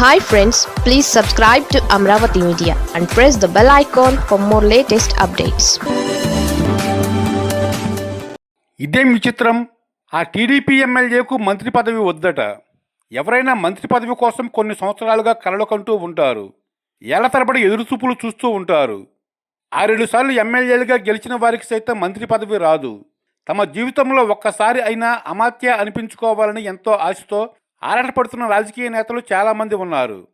Hi friends please subscribe to Amaravati media and press the bell icon for more latest updates ఇదేం విచిత్రం ఆ TDP ఎమ్మెల్యేకు మంత్రి పదవి వద్దట. ఎవరైనా మంత్రి పదవి కోసం కొన్ని సంవత్సరాలుగా కలలు కంటూ ఉంటారు. ఏళ్ళ తరబడి ఎదురుచూపులు చూస్తూ ఉంటారు. ఆరేడు సార్లు ఎమ్మెల్యేలుగా గెలిచిన వారికి సైతం మంత్రి పదవి రాదు. తమ జీవితంలో ఒక్కసారి అయినా అమాత్య అనిపించుకోవాలని ఎంతో ఆశతో ఆరాటపడుతున్న రాజకీయ నేతలు చాలామంది ఉన్నారు.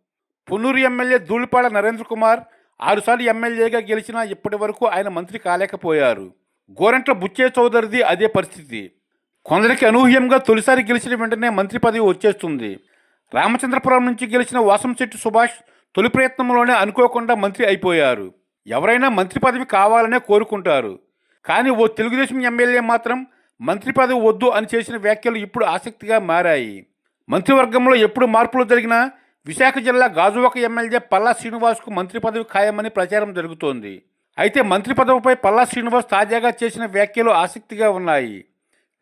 పునూరు ఎమ్మెల్యే ధూళిపాడ నరేంద్ర కుమార్ ఆరుసార్లు ఎమ్మెల్యేగా గెలిచినా ఇప్పటి వరకు ఆయన మంత్రి కాలేకపోయారు. గోరంట్ల బుచ్చే చౌదరిది అదే పరిస్థితి. కొందరికి అనూహ్యంగా తొలిసారి గెలిచిన వెంటనే మంత్రి పదవి వచ్చేస్తుంది. రామచంద్రపురం నుంచి గెలిచిన వాసంశెట్టి సుభాష్ తొలి ప్రయత్నంలోనే అనుకోకుండా మంత్రి అయిపోయారు. ఎవరైనా మంత్రి పదవి కావాలనే కోరుకుంటారు. కానీ ఓ తెలుగుదేశం ఎమ్మెల్యే మాత్రం మంత్రి పదవి వద్దు అని చేసిన వ్యాఖ్యలు ఇప్పుడు ఆసక్తిగా మారాయి. మంత్రివర్గంలో ఎప్పుడు మార్పులు జరిగినా విశాఖ జిల్లా గాజువాక ఎమ్మెల్యే పల్లా శ్రీనివాస్కు మంత్రి పదవి ఖాయమని ప్రచారం జరుగుతోంది. అయితే మంత్రి పదవిపై పల్లా శ్రీనివాస్ తాజాగా చేసిన వ్యాఖ్యలు ఆసక్తిగా ఉన్నాయి.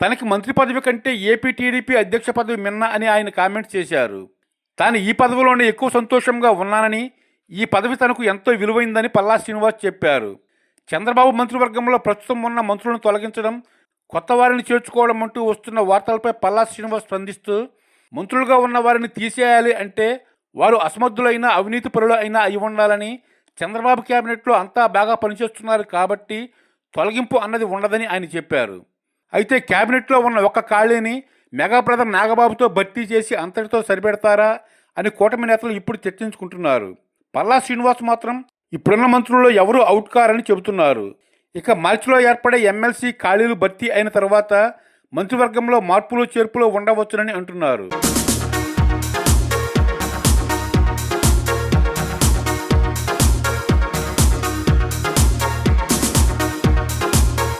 తనకి మంత్రి పదవి కంటే ఏపీ టీడీపీ అధ్యక్ష పదవి మిన్న అని ఆయన కామెంట్ చేశారు. తాను ఈ పదవిలోనే ఎక్కువ సంతోషంగా ఉన్నానని ఈ పదవి తనకు ఎంతో విలువైందని పల్లా శ్రీనివాస్ చెప్పారు. చంద్రబాబు మంత్రివర్గంలో ప్రస్తుతం ఉన్న మంత్రులను తొలగించడం కొత్త వారిని చేర్చుకోవడం అంటూ వస్తున్న వార్తలపై పల్లా శ్రీనివాస్ స్పందిస్తూ మంత్రులుగా ఉన్న వారిని తీసేయాలి అంటే వారు అసమర్థులైన అవినీతి పరులు అయినా అయి ఉండాలని చంద్రబాబు కేబినెట్లో అంతా బాగా పనిచేస్తున్నారు కాబట్టి తొలగింపు అన్నది ఉండదని ఆయన చెప్పారు. అయితే కేబినెట్లో ఉన్న ఒక్క ఖాళీని మెగా బ్రదర్ నాగబాబుతో భర్తీ చేసి అంతటితో సరిపెడతారా అని కూటమి నేతలు ఇప్పుడు చర్చించుకుంటున్నారు. పల్లా శ్రీనివాస్ మాత్రం ఇప్పుడున్న మంత్రుల్లో ఎవరూ అవుట్ కారని చెబుతున్నారు. ఇక మార్చిలో ఏర్పడే ఎమ్మెల్సీ ఖాళీలు భర్తీ అయిన తర్వాత మంత్రివర్గంలో మార్పులు చేర్పులు ఉండవచ్చునని అంటున్నారు.